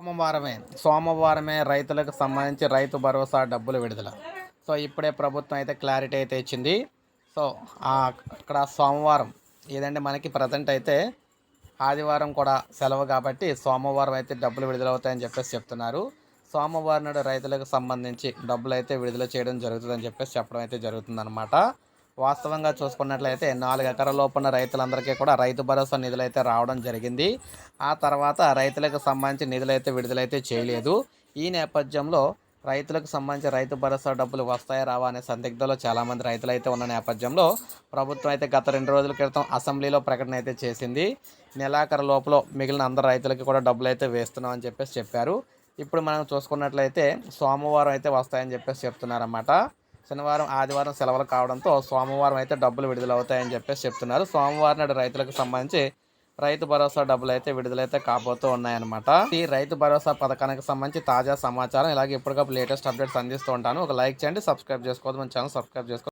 సోమవారమే సోమవారమే రైతులకు సంబంధించి రైతు భరోసా డబ్బులు విడుదల. సో ఇప్పుడే ప్రభుత్వం అయితే క్లారిటీ అయితే ఇచ్చింది. సో అక్కడ సోమవారం ఏదంటే మనకి ప్రజెంట్ అయితే ఆదివారం కూడా సెలవు కాబట్టి సోమవారం అయితే డబ్బులు విడుదలవుతాయని చెప్పేసి చెప్తున్నారు. సోమవారం నాడు రైతులకు సంబంధించి డబ్బులు అయితే విడుదల చేయడం జరుగుతుందని చెప్పేసి చెప్పడం అయితే జరుగుతుందన్నమాట. వాస్తవంగా చూసుకున్నట్లయితే నాలుగు ఎకరాల లోపున్న రైతులందరికీ కూడా రైతు భరోసా నిధులు అయితే రావడం జరిగింది. ఆ తర్వాత రైతులకు సంబంధించి నిధులు అయితే విడుదలైతే చేయలేదు. ఈ నేపథ్యంలో రైతులకు సంబంధించి రైతు భరోసా డబ్బులు వస్తాయా రావా అనే సందిగ్ధంలో చాలామంది రైతులు అయితే ఉన్న నేపథ్యంలో ప్రభుత్వం అయితే గత రెండు రోజుల క్రితం అసెంబ్లీలో ప్రకటన అయితే చేసింది. నెలాఖరు లోపల మిగిలిన అందరు రైతులకి కూడా డబ్బులు అయితే వేస్తున్నాం అని చెప్పేసి చెప్పారు. ఇప్పుడు మనం చూసుకున్నట్లయితే సోమవారం అయితే వస్తాయని చెప్పేసి చెప్తున్నారన్నమాట. శనివారం ఆదివారం సెలవులు కావడంతో సోమవారం అయితే డబ్బులు విడుదల అవుతాయని చెప్పేసి చెప్తున్నారు. సోమవారం నాడు రైతులకు సంబంధించి రైతు భరోసా డబ్బులు అయితే విడుదలైతే కాబోతూ ఉన్నాయన్నమాట. ఈ రైతు భరోసా పథకానికి సంబంధించి తాజా సమాచారం ఇలాగే ఎప్పటికప్పుడు లేటెస్ట్ అప్డేట్స్ అందిస్తూ ఉంటాను. ఒక లైక్ చేయండి సబ్స్క్రైబ్ చేసుకోవద్దు. మన ఛానల్ సబ్స్క్రైబ్ చేసుకో